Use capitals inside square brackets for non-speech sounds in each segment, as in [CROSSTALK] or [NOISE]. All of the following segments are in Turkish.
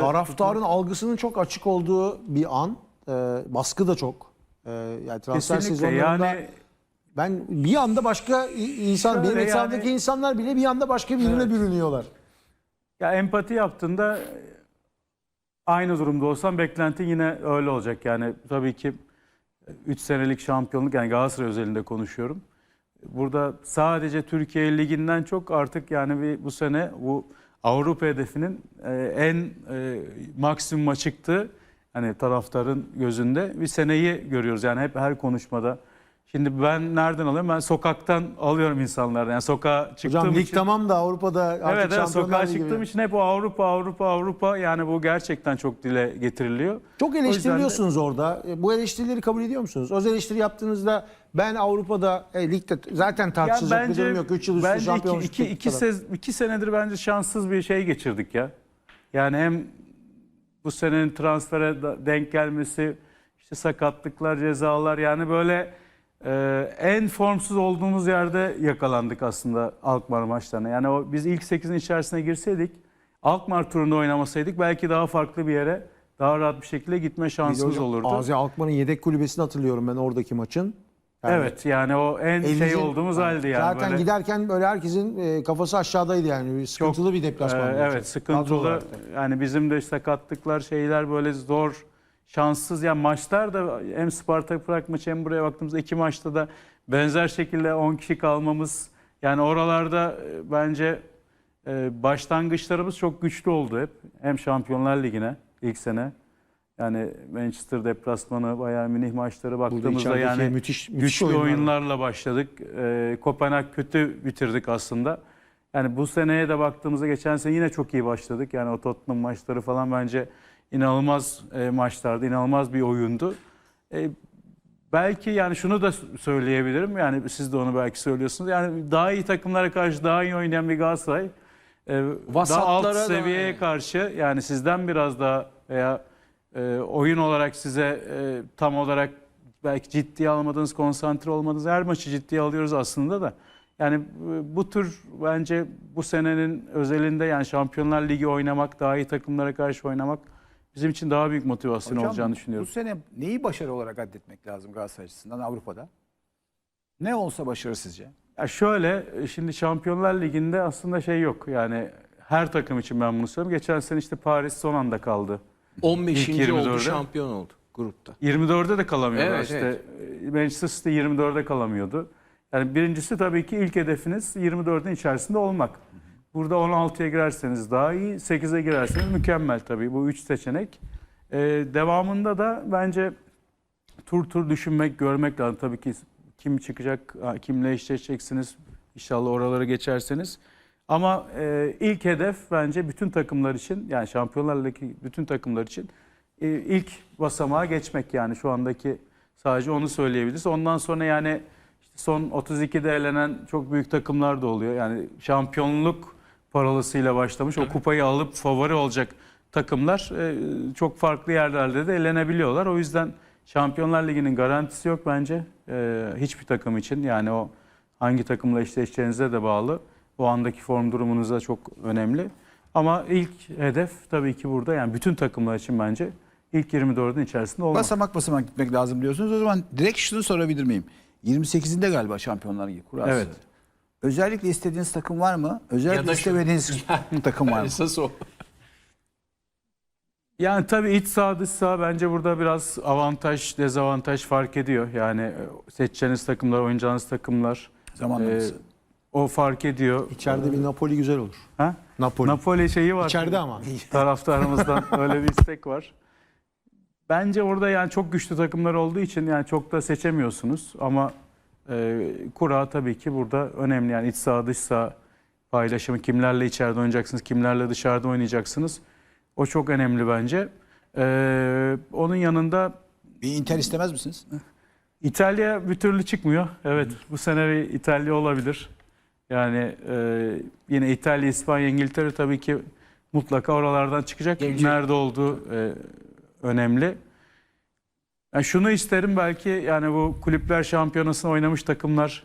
maçları Taraftarın algısının çok açık olduğu bir an. E, baskı da çok. E, yani transfer kesinlikle sezonlarında yani ben bir anda başka insan Şöyle benim yani- etrafımdaki insanlar bile bir anda başka birine bürünüyorlar. Ya empati yaptığında aynı durumda olsam beklentin yine öyle olacak. Yani tabii ki 3 senelik şampiyonluk yani Galatasaray özelinde konuşuyorum. Burada sadece Türkiye Ligi'nden çok artık yani bir, bu sene bu Avrupa hedefinin e, en e, maksimuma çıktığı hani taraftarın gözünde bir seneyi görüyoruz. Yani hep her konuşmada. Şimdi ben nereden alıyorum? Ben sokaktan alıyorum insanlardan. Yani sokağa çıktığım Hocam lig için. tamam da Avrupa'da artık Evet, evet sokağa çıktığım için hep o Avrupa, Avrupa, Avrupa yani bu gerçekten çok dile getiriliyor. Çok yüzden de- eleştiriliyorsunuz orada. E, Bu eleştirileri kabul ediyor musunuz? Öz eleştiri yaptığınızda ben Avrupa'da e, ligde zaten tartışılacak bir durum yok. 3 yıl üstü bence şampiyon iki, iki, iki, sez, iki senedir bence şanssız bir şey geçirdik ya. Yani hem bu senenin transfere denk gelmesi, işte sakatlıklar, cezalar yani böyle e, en formsuz olduğumuz yerde yakalandık aslında Alkmaar maçlarına. Yani o biz ilk 8'in içerisine girseydik, Alkmaar turunda oynamasaydık belki daha farklı bir yere daha rahat bir şekilde gitme şansımız Hocam, olurdu. Azi Alkmaar'ın yedek kulübesini hatırlıyorum ben oradaki maçın. Yani evet yani o en şey elinizin- olduğumuz halde yani. Zaten böyle- giderken böyle herkesin e, kafası aşağıdaydı yani. Sıkıntılı bir deplasman. Olacak. evet sıkıntılı. Yani bizim de sakatlıklar şeyler böyle zor şanssız yani maçlar da hem Spartak Prag maçı hem buraya baktığımızda iki maçta da benzer şekilde 10 kişi kalmamız yani oralarda e, bence e, başlangıçlarımız çok güçlü oldu hep. Hem Şampiyonlar Ligi'ne ilk sene yani Manchester deplasmanı Bayern Münih maçları baktığımızda yani müthiş, müthiş güçlü oyunlar oyunlarla başladık. Ee, Kopenhag kötü bitirdik aslında. Yani bu seneye de baktığımızda geçen sene yine çok iyi başladık. Yani o Tottenham maçları falan bence inanılmaz e, maçlardı, inanılmaz bir oyundu. E, belki yani şunu da söyleyebilirim. Yani siz de onu belki söylüyorsunuz. Yani daha iyi takımlara karşı daha iyi oynayan bir Galatasaray. e, daha alt seviyeye karşı yani sizden biraz daha veya e, oyun olarak size e, tam olarak belki ciddiye almadığınız, konsantre olmadığınız her maçı ciddiye alıyoruz aslında da. Yani bu tür bence bu senenin özelinde yani Şampiyonlar Ligi oynamak, daha iyi takımlara karşı oynamak bizim için daha büyük motivasyon Hocam, olacağını Bu düşünüyorum. sene neyi başarı olarak addetmek lazım Galatasaray açısından Avrupa'da? Ne olsa başarı sizce? Ya şöyle e, şimdi Şampiyonlar Ligi'nde aslında şey yok. Yani her takım için ben bunu söylüyorum. Geçen sene işte Paris son anda kaldı. 15. İlk 24'e. oldu şampiyon oldu grupta. 24'de de kalamıyordu Evet, işte. Manchester City 24'de kalamıyordu. Yani birincisi tabii ki ilk hedefiniz 24'ün içerisinde olmak. Burada 16'ya girerseniz daha iyi, 8'e girerseniz mükemmel tabii bu üç seçenek. Ee, devamında da bence tur tur düşünmek, görmek lazım. Tabii ki kim çıkacak, kimle eşleşeceksiniz. İnşallah oraları geçerseniz. Ama e, ilk hedef bence bütün takımlar için yani Şampiyonlar bütün takımlar için e, ilk basamağa geçmek yani şu andaki sadece onu söyleyebiliriz. Ondan sonra yani işte son 32'de elenen çok büyük takımlar da oluyor. Yani şampiyonluk parolasıyla başlamış o kupayı alıp favori olacak takımlar e, çok farklı yerlerde de elenebiliyorlar. O yüzden Şampiyonlar Ligi'nin garantisi yok bence e, hiçbir takım için. Yani o hangi takımla eşleşeceğinize de bağlı. O andaki form durumunuza çok önemli. Ama ilk hedef tabii ki burada yani bütün takımlar için bence ilk 24'ün içerisinde olmak. Basamak basamak gitmek lazım diyorsunuz. O zaman direkt şunu sorabilir miyim? 28'inde galiba Şampiyonlar Ligi kurası. Evet. Özellikle istediğiniz takım var mı? Özellikle şu- istemediğiniz [LAUGHS] takım var mı? Esas o. Yani tabii iç saha dış saha bence burada biraz avantaj dezavantaj fark ediyor. Yani e, seçeceğiniz takımlar, oynayacağınız takımlar Zamanlaması. e, o fark ediyor. İçeride bir Napoli güzel olur. Ha? Napoli. Napoli şeyi var. İçeride ama. [LAUGHS] Taraftarımızdan öyle bir istek var. Bence orada yani çok güçlü takımlar olduğu için yani çok da seçemiyorsunuz ama e, kura tabii ki burada önemli yani iç saha dış saha paylaşımı kimlerle içeride oynayacaksınız, kimlerle dışarıda oynayacaksınız. O çok önemli bence. E, onun yanında Bir Inter istemez misiniz? İtalya bir türlü çıkmıyor. Evet bu sene bir İtalya olabilir. Yani e, yine İtalya, İspanya, İngiltere tabii ki mutlaka oralardan çıkacak. Gelecek. Nerede olduğu e, önemli. Yani şunu isterim belki yani bu kulüpler şampiyonasını oynamış takımlar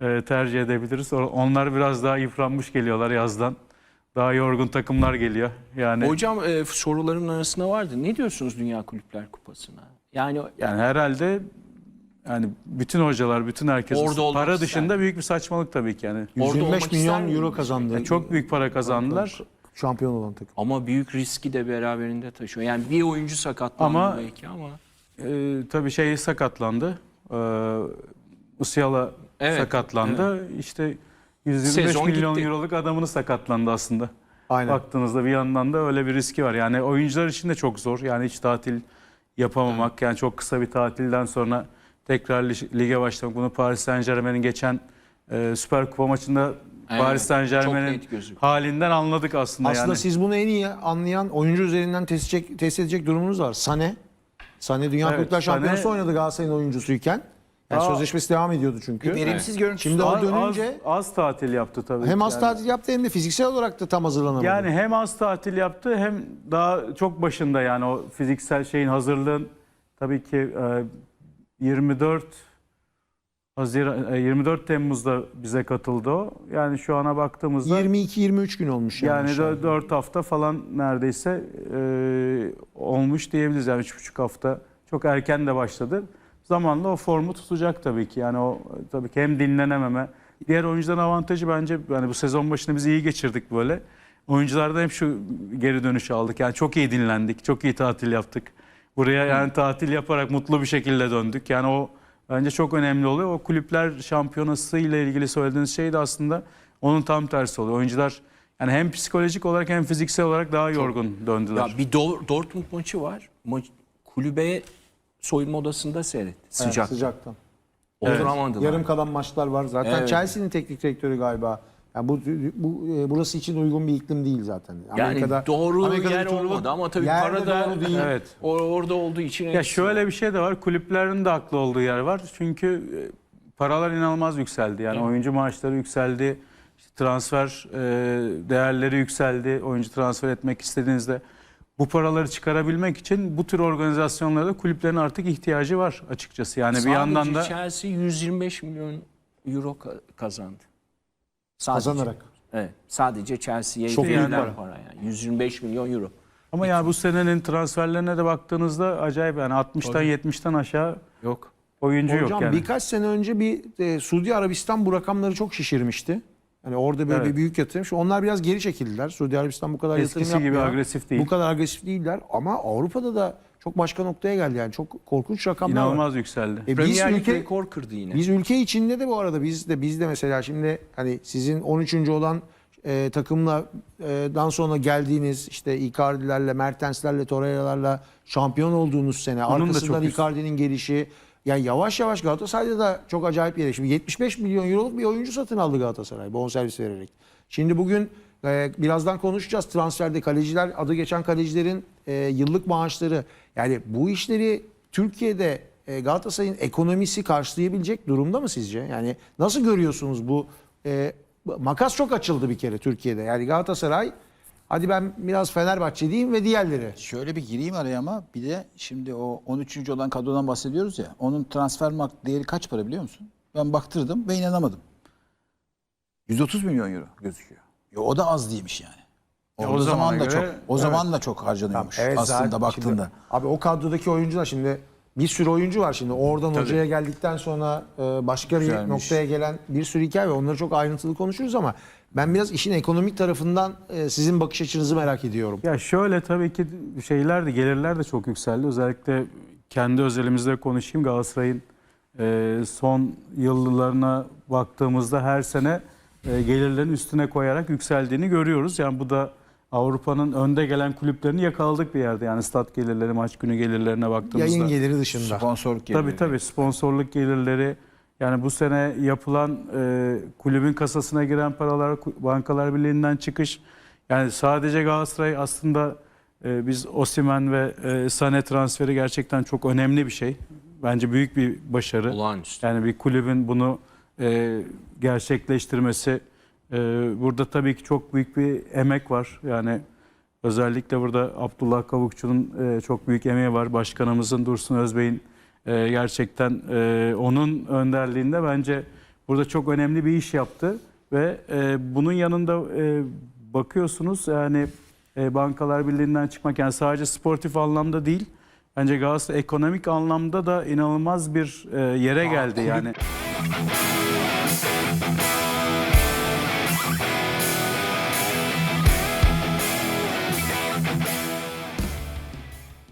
e, tercih edebiliriz. Onlar biraz daha yıpranmış geliyorlar yazdan. daha yorgun takımlar geliyor. Yani Hocam e, soruların arasında vardı. Ne diyorsunuz Dünya Kulüpler Kupası'na? Yani yani herhalde yani bütün hocalar, bütün herkes Orada olmak para ister. dışında büyük bir saçmalık tabii ki yani. Orada 125 olmak milyon euro kazandı. Yani çok büyük para kazandılar. Şampiyon olan takım. ama büyük riski de beraberinde taşıyor. Yani bir oyuncu sakatlandı Ama- belki ama Ee, tabii şey sakatlandı. Ee, Musiala Evet, sakatlandı. İşte 125 Sezon milyon gitti. euroluk adamını sakatlandı aslında. Aynen. Baktığınızda bir yandan da öyle bir riski var. Yani oyuncular için de çok zor. Yani hiç tatil yapamamak. Yani çok kısa bir tatilden sonra tekrar li- lige başlamak. Bunu Paris Saint Germain'in geçen e, Süper Kupa maçında Evet, Paris Saint Germain'in halinden anladık aslında. Aslında yani. siz bunu en iyi anlayan oyuncu üzerinden test edecek, test edecek durumunuz var. Sane. Sane Dünya Evet, Kulüpler Şampiyonası Sané- oynadı Galatasaray'ın oyuncusuyken. Yani Aa. sözleşmesi devam ediyordu çünkü. Verimsiz görüntüsü Şimdi o dönünce az, az tatil yaptı tabii. hem az yani. tatil yaptı hem de fiziksel olarak da tam hazırlanamadı. Yani hem az tatil yaptı hem daha çok başında yani o fiziksel şeyin hazırlığın tabii ki e, 24 Haziran e, 24 Temmuz'da bize katıldı o. Yani şu ana baktığımızda 22-23 gün olmuş yani. yani şu an. 4 hafta falan neredeyse e, olmuş diyebiliriz yani 3,5 hafta. Çok erken de başladı. Zamanla o formu tutacak tabii ki. Yani o tabii ki hem dinlenememe. Diğer oyuncuların avantajı bence yani bu sezon başında biz iyi geçirdik böyle. Oyuncularda hep şu geri dönüşü aldık. Yani çok iyi dinlendik, çok iyi tatil yaptık. Buraya yani tatil yaparak mutlu bir şekilde döndük. Yani o bence çok önemli oluyor. O kulüpler şampiyonası ile ilgili söylediğiniz şey de aslında onun tam tersi oluyor. Oyuncular yani hem psikolojik olarak hem fiziksel olarak daha yorgun döndüler. Ya bir Dor- Dortmund maçı var. Maç, kulübe soyunma odasında seyret. Evet, Sıcak. sıcaktan. Oturamadılar. Yarım kalan maçlar var. Zaten Evet. Chelsea'nin teknik direktörü galiba. Yani bu, bu e, burası için uygun bir iklim değil zaten. Yani doğru Amerika'da yer turnuva- olmadı ama tabii yer de para da doğru değil. [LAUGHS] Evet. o- orada olduğu için Ya şöyle bir şey de var. Kulüplerin de haklı olduğu yer var. Çünkü e, paralar inanılmaz yükseldi. Yani oyuncu maaşları yükseldi. işte transfer e, değerleri yükseldi. Oyuncu transfer etmek istediğinizde bu paraları çıkarabilmek için bu tür organizasyonlarda kulüplerin artık ihtiyacı var açıkçası. Yani bir yandan da Chelsea 125 milyon euro ka- kazandı. Sadece. Kazanarak. Evet. Sadece Chelsea'ye Çok büyük verilen para. para. yani. 125 milyon euro. ama yani bu senenin transferlerine de baktığınızda acayip yani 60'tan 70'ten aşağı Yok. oyuncu Hocam yok yani. birkaç sene önce bir e, Suudi Arabistan bu rakamları çok şişirmişti. Hani orada böyle Evet. bir büyük yatırım. Şu onlar biraz geri çekildiler. Suudi Arabistan bu kadar yatırım Eskisi gibi yapmıyor. agresif değil. Bu kadar agresif değiller ama Avrupa'da da çok başka noktaya geldi yani. Çok korkunç rakamlar var. İnanılmaz yükseldi. E, biz Premier Lig ülke rekor kırdı yine. biz ülke içinde de bu arada biz de biz de mesela şimdi hani sizin 13. olan e, takımla e, dan sonra geldiğiniz işte Icardi'lerle, Mertens'lerle, Torreira'larla şampiyon olduğunuz sene Onun da arkasından. Icardi'nin gelişi yani yavaş yavaş Galatasaray'da da çok acayip yere. Şimdi 75 milyon euroluk bir oyuncu satın aldı Galatasaray bonservis vererek. Şimdi bugün e, birazdan konuşacağız transferde kaleciler adı geçen kalecilerin e, yıllık maaşları yani bu işleri Türkiye'de e, Galatasaray'ın ekonomisi karşılayabilecek durumda mı sizce? Yani nasıl görüyorsunuz bu e, makas çok açıldı bir kere Türkiye'de. Yani Galatasaray hadi ben biraz Fenerbahçe diyeyim ve diğerleri. Şöyle bir gireyim araya ama bir de şimdi o 13. olan kadrodan bahsediyoruz ya. Onun transfer mark değeri kaç para biliyor musun? Ben baktırdım ve inanamadım. 130 milyon euro gözüküyor. Ya o da az değilmiş yani. O, Ya o o zaman da göre, çok o evet. zaman da çok harcanıyormuş Evet, aslında zaten baktığında. şimdi- abi o kadrodaki oyuncular şimdi bir sürü oyuncu var şimdi. Oradan hocaya geldikten sonra e, başka bir Güzelmiş. noktaya gelen bir sürü hikaye var. Onları çok ayrıntılı konuşuruz ama ben biraz işin ekonomik tarafından e, sizin bakış açınızı merak ediyorum. Ya şöyle tabii ki şeyler de gelirler de çok yükseldi. Özellikle kendi özelimizde konuşayım. Galatasaray'ın e, son yıllarına baktığımızda her sene e, gelirlerin üstüne koyarak yükseldiğini görüyoruz. Yani bu da Avrupa'nın önde gelen kulüplerini yakaladık bir yerde. Yani stat gelirleri, maç günü gelirlerine baktığımızda. Yayın geliri dışında. Sponsorluk geliyor. Tabii tabii sponsorluk gelirleri yani bu sene yapılan e, kulübün kasasına giren paralar Bankalar Birliği'nden çıkış yani sadece Galatasaray aslında e, biz Osimen ve e, Sane transferi gerçekten çok önemli bir şey. Bence büyük bir başarı. Olağanüstü. Yani bir kulübün bunu e, gerçekleştirmesi e, burada tabii ki çok büyük bir emek var. Yani özellikle burada Abdullah Kavukçu'nun e, çok büyük emeği var. Başkanımızın Dursun Özbey'in e, gerçekten e, onun önderliğinde bence burada çok önemli bir iş yaptı ve e, bunun yanında e, bakıyorsunuz yani e, Bankalar Birliği'nden çıkmak yani sadece sportif anlamda değil bence Galatasaray ekonomik anlamda da inanılmaz bir e, yere geldi yani.